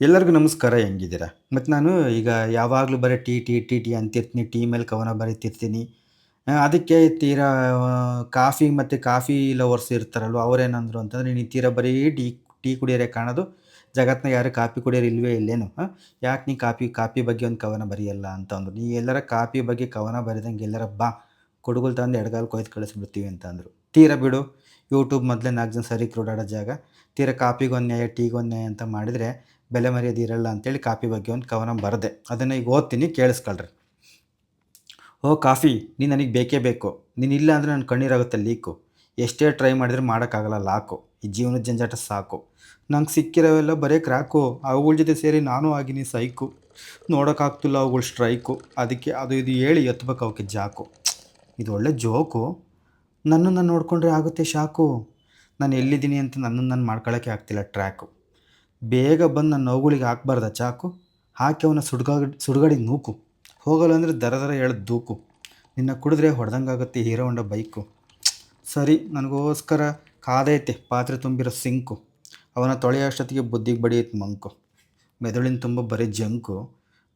ಎಲ್ಲರಿಗೂ ನಮಸ್ಕಾರ, ಹೆಂಗಿದ್ದೀರಾ? ಮತ್ತು ನಾನು ಈಗ ಯಾವಾಗಲೂ ಬರೀ ಟಿ ಟಿ ಟಿ ಟಿ ಅಂತಿರ್ತೀನಿ, ಟೀ ಮೇಲೆ ಕವನ ಬರೀತಿರ್ತೀನಿ. ಅದಕ್ಕೆ ತೀರಾ ಕಾಫಿ ಮತ್ತು ಕಾಫಿ ಲವರ್ಸ್ ಇರ್ತಾರಲ್ವ, ಅವರೇನಂದ್ರು ಅಂತಂದರೆ, ನೀನು ತೀರಾ ಬರೀ ಟೀ ಟೀ ಕುಡಿಯೋರೆ ಕಾಣೋದು ಜಗತ್ನಾಗ ಯಾರು ಕಾಫಿ ಕುಡಿಯೋರು ಇಲ್ವೇ ಇಲ್ಲೇನು, ಹಾಂ? ಯಾಕೆ ನೀ ಕಾಫಿ ಕಾಫಿ ಬಗ್ಗೆ ಒಂದು ಕವನ ಬರೆಯಲ್ಲ ಅಂತ ನೀ ಎಲ್ಲರ ಕಾಫಿ ಬಗ್ಗೆ ಕವನ ಬರೆದಂಗೆ ಎಲ್ಲರ ಬಾ. ಕೊಡುಗುಲ್ ತಂದು ಎಡಗಾಲು ಕೊಯ್ದು ಕಳಿಸ್ಬಿಡ್ತೀವಿ ಅಂತ ಅಂದರು. ತೀರಾ ಬಿಡು ಯೂಟ್ಯೂಬ್ ಮೊದಲೇ ನಾಲ್ಕು ಜನ ಸರಿ ಕ್ರೂಡಾಡೋ ಜಾಗ. ತೀರ ನ್ಯಾಯ ಟೀಗೊಂದು ನ್ಯಾಯ ಅಂತ ಮಾಡಿದರೆ ಬೆಲೆ ಮರ್ಯಾದೆ ಇರಲ್ಲ ಅಂತೇಳಿ ಕಾಫಿ ಬಗ್ಗೆ ಒಂದು ಕವನ ಬರದೆ. ಅದನ್ನು ಈಗ ಓದ್ತೀನಿ, ಕೇಳಿಸ್ಕೊಳ್ರಿ. ಓ ಕಾಫಿ, ನೀನು ನನಗೆ ಬೇಕೇ ಬೇಕು. ನೀನು ಇಲ್ಲ ಅಂದರೆ ನನ್ನ ಕಣ್ಣೀರಾಗುತ್ತೆ ಲೀಕು. ಎಷ್ಟೇ ಟ್ರೈ ಮಾಡಿದ್ರೆ ಮಾಡೋಕ್ಕಾಗಲ್ಲ ಲಾಕು. ಈ ಜೀವನದ ಜಂಜಾಟ ಸಾಕು. ನಂಗೆ ಸಿಕ್ಕಿರೋವೆಲ್ಲ ಬರೀ ಕ್ರಾಕು. ಅವುಗಳ ಜೊತೆ ಸೇರಿ ನಾನು ಆಗಿನಿ ಸೈಕು. ನೋಡೋಕ್ಕಾಗ್ತಿಲ್ಲ ಅವುಗಳ ಸ್ಟ್ರೈಕು. ಅದಕ್ಕೆ ಅದು ಇದು ಹೇಳಿ ಎತ್ತಬೇಕು ಅವಕ್ಕೆ ಜಾಕು. ಇದು ಒಳ್ಳೆ ಜೋಕು. ನನ್ನನ್ನು ನಾನು ನೋಡಿಕೊಂಡ್ರೆ ಆಗುತ್ತೆ ಶಾಕು. ನಾನು ಎಲ್ಲಿದ್ದೀನಿ ಅಂತ ನನ್ನನ್ನು ನಾನು ಮಾಡ್ಕೊಳ್ಳೋಕ್ಕೆ ಆಗ್ತಿಲ್ಲ ಟ್ರ್ಯಾಕು. ಬೇಗ ಬಂದು ನನ್ನ ನೋವುಗಳಿಗೆ ಹಾಕ್ಬಾರ್ದ ಚಾಕು. ಹಾಕಿ ಅವನ ಸುಡ್ಗಾಡಿ ಸುಡುಗಾಡಿಗೆ ನೂಕು. ಹೋಗಲ್ಲ ಅಂದರೆ ದರ ದರ ಹೇಳ ದೂಕು. ನಿನ್ನ ಕುಡಿದ್ರೆ ಹೊಡೆದಂಗಾಗುತ್ತೆ ಹೀರೋ ಹೊಂಡ ಬೈಕು. ಸರಿ, ನನಗೋಸ್ಕರ ಕಾದೈತೆ ಪಾತ್ರೆ ತುಂಬಿರೋ ಸಿಂಕು. ಅವನ ತೊಳೆಯೋ ಅಷ್ಟೊತ್ತಿಗೆ ಬುದ್ಧಿಗೆ ಬಡಿಯುತ್ತೆ ಮಂಕು. ಮೆದುಳಿನ ತುಂಬ ಬರೀ ಜಂಕು.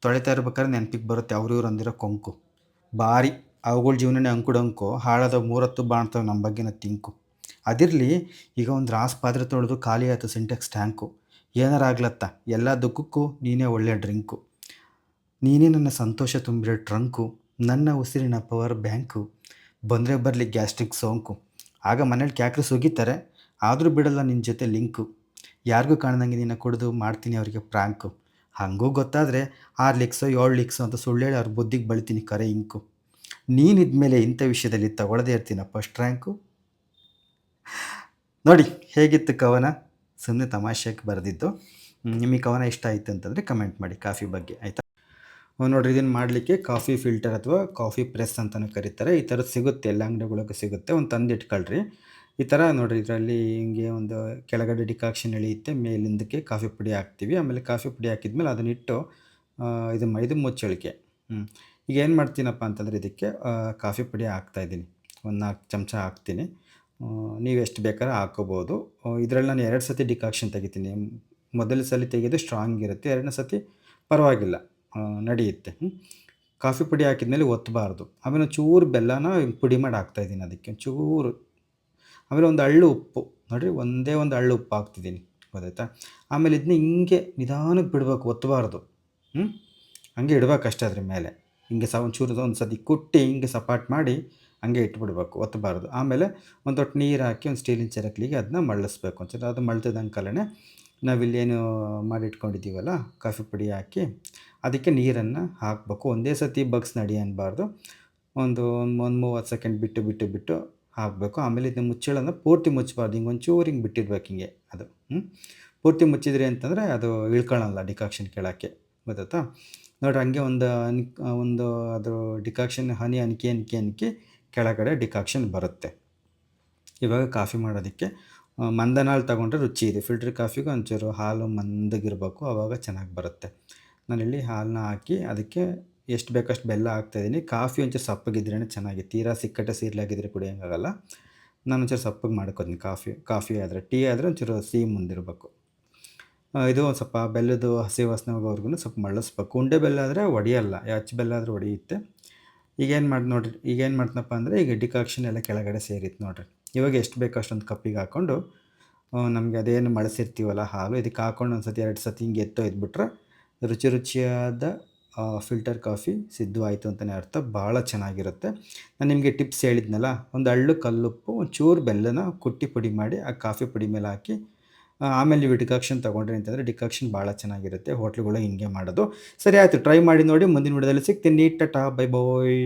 ತೊಳಿತಾ ಇರ್ಬೇಕಾದ್ರೆ ನೆನಪಿಗೆ ಬರುತ್ತೆ ಅವ್ರು ಇವ್ರು ಅಂದಿರೋ ಕೊಂಕು. ಭಾರಿ ಅವುಗಳ ಜೀವನನೇ ಅಂಕುಡಂಕು ಹಾಳಾದ ಮೂರತ್ತು ಬಾಣ್ತವೆ ನಮ್ಮ ಬಗ್ಗೆನ ತಿಂಕು. ಅದಿರಲಿ ಈಗ ಒಂದು ರಾಸ್ ಪಾತ್ರೆ ತೊಳೆದು ಖಾಲಿ ಆಯಿತು ಸಿಂಟೆಕ್ಸ್ ಟ್ಯಾಂಕು. ಏನಾರು ಆಗ್ಲತ್ತ? ಎಲ್ಲ ದುಃಖಕ್ಕೂ ನೀನೇ ಒಳ್ಳೆಯ ಡ್ರಿಂಕು. ನೀನೇ ನನ್ನ ಸಂತೋಷ ತುಂಬಿರೋ ಟ್ರಂಕು. ನನ್ನ ಉಸಿರಿನ ಪವರ್ ಬ್ಯಾಂಕು. ಬಂದರೆ ಬರಲಿ ಗ್ಯಾಸ್ಟ್ರಿಕ್ ಸೋಂಕು. ಆಗ ಮನೇಲಿ ಕ್ಯಾಕ್ರಿ ಸುಗಿತಾರೆ ಆದರೂ ಬಿಡಲ್ಲ ನಿನ್ನ ಜೊತೆ ಲಿಂಕು. ಯಾರಿಗೂ ಕಾಣ್ದಂಗೆ ನಿನ್ನ ಕುಡಿದು ಮಾಡ್ತೀನಿ ಅವರಿಗೆ ಪ್ರಾಂಕು. ಹಾಗೂ ಗೊತ್ತಾದರೆ ಆರು ಲಿಕ್ಸೋ ಏಳು ಲಿಕ್ಸೋ ಅಂತ ಸುಳ್ಳೇಳಿ ಅವ್ರ ಬುದ್ಧಿಗೆ ಬಳಿತೀನಿ ಕರೆ ಇಂಕು. ನೀನಿದ್ಮೇಲೆ ಇಂಥ ವಿಷಯದಲ್ಲಿ ತಗೊಳ್ಳದೇ ಇರ್ತೀನ ಫಸ್ಟ್ ರ್ಯಾಂಕು ನೋಡಿ, ಹೇಗಿತ್ತು ಕವನ? ಸುಮ್ಮನೆ ತಮಾಷೆಗೆ ಬರೆದಿದ್ದು. ನಿಮಗೆ ಕವನ ಇಷ್ಟ ಆಯಿತು ಅಂತಂದರೆ ಕಮೆಂಟ್ ಮಾಡಿ ಕಾಫಿ ಬಗ್ಗೆ, ಆಯಿತಾ? ನೋಡಿರಿ, ಇದನ್ನು ಮಾಡಲಿಕ್ಕೆ ಕಾಫಿ ಫಿಲ್ಟರ್ ಅಥವಾ ಕಾಫಿ ಪ್ರೆಸ್ ಅಂತಲೂ ಕರೀತಾರೆ. ಈ ಥರದ್ದು ಸಿಗುತ್ತೆ, ಎಲ್ಲ ಅಂಗಡಿಗಳಿಗೆ ಸಿಗುತ್ತೆ. ಒಂದು ತಂದು ಇಟ್ಕೊಳ್ರಿ ಈ ಥರ ನೋಡಿರಿ, ಇದರಲ್ಲಿ ಹಿಂಗೆ ಒಂದು ಕೆಳಗಡೆ ಡಿಕಾಕ್ಷನ್ ಎಳೆಯುತ್ತೆ, ಮೇಲಿಂದಕ್ಕೆ ಕಾಫಿ ಪುಡಿ ಹಾಕ್ತೀವಿ. ಆಮೇಲೆ ಕಾಫಿ ಪುಡಿ ಹಾಕಿದ್ಮೇಲೆ ಅದನ್ನಿಟ್ಟು ಇದು ಇದು ಮುಚ್ಚಳಿಕೆ. ಹ್ಞೂ ಈಗ ಏನು ಮಾಡ್ತೀನಪ್ಪ ಅಂತಂದರೆ ಇದಕ್ಕೆ ಕಾಫಿ ಪುಡಿ ಹಾಕ್ತಾಯಿದ್ದೀನಿ ಒಂದು ನಾಲ್ಕು ಚಮಚ ಹಾಕ್ತೀನಿ. ನೀವು ಎಷ್ಟು ಬೇಕಾದ್ರೆ ಹಾಕೋಬೋದು. ಇದರಲ್ಲಿ ನಾನು ಎರಡು ಸತಿ ಡಿಕಾಕ್ಷನ್ ತೆಗಿತೀನಿ. ಮೊದಲ ಸಲ ತೆಗೆದು ಸ್ಟ್ರಾಂಗ್ ಇರುತ್ತೆ, ಎರಡನೇ ಸತಿ ಪರವಾಗಿಲ್ಲ. ನಡೆಯುತ್ತೆ. ಕಾಫಿ ಪುಡಿ ಹಾಕಿದ್ಮೇಲೆ ಒತ್ತಬಾರ್ದು ಆಮೇಲೆ ಚೂರು ಬೆಲ್ಲನ ಪುಡಿ ಮಾಡಿ ಹಾಕ್ತಾಯಿದ್ದೀನಿ ಅದಕ್ಕೆ. ಚೂರು ಆಮೇಲೆ ಒಂದು ಹಳ್ಳು ಉಪ್ಪು. ನೋಡಿರಿ, ಒಂದೇ ಒಂದು ಹಳ್ಳು ಉಪ್ಪು ಹಾಕ್ತಿದ್ದೀನಿ. ಗೊತ್ತಾಯ್ತಾ? ಆಮೇಲೆ ಇದನ್ನ ಹಿಂಗೆ ನಿಧಾನಕ್ಕೆ ಬಿಡಬೇಕು ಒತ್ತಬಾರ್ದು ಹ್ಞೂ ಹಂಗೆ ಇಡ್ಬೇಕು ಅಷ್ಟೇ ಅದ್ರ ಮೇಲೆ. ಹಿಂಗೆ ಸ ಒಂಚೂರು ಒಂದು ಸತಿ ಕುಟ್ಟಿ ಹಿಂಗೆ ಸಪಾಟ್ ಮಾಡಿ ಹಂಗೆ ಇಟ್ಬಿಡ್ಬೇಕು ಒತ್ತಬಾರ್ದು ಆಮೇಲೆ ಒಂದು ತೊಟ್ಟು ನೀರು ಹಾಕಿ ಒಂದು ಸ್ಟೀಲಿನ ಚರಕ್ಲಿಗೆ ಅದನ್ನ ಮಳ್ಳಿಸ್ಬೇಕು. ಒಂಚೂರು ಅದು ಮಳ್ತಿದ್ದಂಗೆ ಕಲನೆ ನಾವಿಲ್ಲೇನು ಮಾಡಿಟ್ಕೊಂಡಿದ್ದೀವಲ್ಲ, ಕಾಫಿ ಪುಡಿ ಹಾಕಿ ಅದಕ್ಕೆ ನೀರನ್ನು ಹಾಕಬೇಕು. ಒಂದೇ ಸತಿ ಬಗ್ಸ್ ನಡಿ ಅನ್ನಬಾರ್ದು ಒಂದು ಒಂದು ಮೂವತ್ತು ಸೆಕೆಂಡ್ ಬಿಟ್ಟು ಬಿಟ್ಟು ಬಿಟ್ಟು ಹಾಕಬೇಕು. ಆಮೇಲೆ ಇದನ್ನ ಮುಚ್ಚಳನ್ನು ಪೂರ್ತಿ ಮುಚ್ಚಬಾರ್ದು. ಹಿಂಗೆ ಒಂಚೂರು ಹಿಂಗೆ ಬಿಟ್ಟಿರ್ಬೇಕು ಹಿಂಗೆ ಅದು ಹ್ಞೂ ಪೂರ್ತಿ ಮುಚ್ಚಿದ್ರಿ ಅಂತಂದರೆ ಅದು ಇಳ್ಕೊಳ್ಳಲ್ಲ ಡಿಕಾಕ್ಷನ್ ಕೇಳೋಕ್ಕೆ, ಗೊತ್ತಾಯ್ತಾ? ನೋಡ್ರಿ ಹಂಗೆ ಒಂದು ಅನ್ ಒಂದು ಅದು ಡಿಕಾಕ್ಷನ್, ಹನಿ ಅನ್ಕೆ ಅನ್ಕೆ ಅನ್ಕೆ ಕೆಳಗಡೆ ಡಿಕಾಕ್ಷನ್ ಬರುತ್ತೆ. ಇವಾಗ ಕಾಫಿ ಮಾಡೋದಕ್ಕೆ ಮಂದನಾಳು ತಗೊಂಡ್ರೆ ರುಚಿ ಇದೆ. ಫಿಲ್ಟರ್ ಕಾಫಿಗೆ ಒಂಚೂರು ಹಾಲು ಮಂದಗಿರಬೇಕು ಆವಾಗ ಚೆನ್ನಾಗಿ ಬರುತ್ತೆ. ನಾನಿಲ್ಲಿ ಹಾಲನ್ನ ಹಾಕಿ ಅದಕ್ಕೆ ಎಷ್ಟು ಬೇಕಷ್ಟು ಬೆಲ್ಲ ಹಾಕ್ತಾಯಿದ್ದೀನಿ ಕಾಫಿ ಒಂಚೂರು ಸಪ್ಪಗಿದ್ರೇ ಚೆನ್ನಾಗಿ, ತೀರಾ ಸಿಕ್ಕಟ್ಟೆ ಸೀರ್ಲಾಗಿದ್ರೆ ಕುಡಿಯೋಂಗಾಗಲ್ಲ. ನಾನು ಒಂಚೂರು ಸಪ್ಪಗೆ ಮಾಡ್ಕೊತೀನಿ ಕಾಫಿ ಕಾಫಿ ಆದರೆ, ಟೀ ಆದರೆ ಒಂಚೂರು ಸಿಹಿ ಮುಂದಿರಬೇಕು ಇದು ಒಂದು ಸ್ವಲ್ಪ ಬೆಲ್ಲದ ಹಸಿ ವಾಸನೆ ಹೋಗೋವರೆಗೂ ಸ್ವಲ್ಪ ಮಳ್ಳಿಸ್ಬೇಕು ಉಂಡೆ ಬೆಲ್ಲ ಆದರೆ ಒಡೆಯಲ್ಲ ಅಚ್ಚ ಬೆಲ್ಲ ಆದರೆ ಒಡೆಯುತ್ತೆ. ಈಗೇನು ಮಾಡಿ, ನೋಡಿರಿ ಈಗೇನು ಮಾಡ್ತನಪ್ಪ ಅಂದರೆ ಈಗ ಡಿಕಾಕ್ಷನ್ ಎಲ್ಲ ಕೆಳಗಡೆ ಸೇರಿತ್ತು ನೋಡಿರಿ. ಇವಾಗ ಎಷ್ಟು ಬೇಕೋ ಅಷ್ಟೊಂದು ಕಪ್ಪಿಗೆ ಹಾಕ್ಕೊಂಡು ನಮಗೆ ಅದೇನು ಮಳಸಿರ್ತೀವಲ್ಲ ಹಾಲು ಇದಕ್ಕೆ ಹಾಕ್ಕೊಂಡು ಒಂದು ಸತಿ ಎರಡು ಸತಿ ಹಿಂಗೆ ಎತ್ತೋ ಇದ್ಬಿಟ್ರೆ ರುಚಿ ರುಚಿಯಾದ ಫಿಲ್ಟರ್ ಕಾಫಿ ಸಿದ್ಧವಾಯಿತು ಅಂತಲೇ ಅರ್ಥ. ಭಾಳ ಚೆನ್ನಾಗಿರುತ್ತೆ. ನಾನು ನಿಮಗೆ ಟಿಪ್ಸ್ ಹೇಳಿದ್ನಲ್ಲ, ಒಂದು ಹಳ್ಳು ಕಲ್ಲುಪ್ಪು ಒಂದು ಚೂರು ಬೆಲ್ಲನ ಕುಟ್ಟಿ ಪುಡಿ ಮಾಡಿ ಆ ಕಾಫಿ ಪುಡಿ ಮೇಲೆ ಹಾಕಿ ಆಮೇಲೆ ನೀವು ಡಿಕಾಕ್ಷನ್ ತೊಗೊಂಡ್ರಿ ಅಂತಂದರೆ ಡಿಕಾಕ್ಷನ್ ಭಾಳ ಚೆನ್ನಾಗಿರುತ್ತೆ, ಹೋಟ್ಲುಗಳು ಹಿಂಗೆ ಮಾಡೋದು. ಸರಿ ಆಯಿತು ಟ್ರೈ ಮಾಡಿ ನೋಡಿ, ಮುಂದಿನ ವಿಡಿಯೋದಲ್ಲಿ ಸಿಗ್ತೀನಿ. Ta-ta bye bye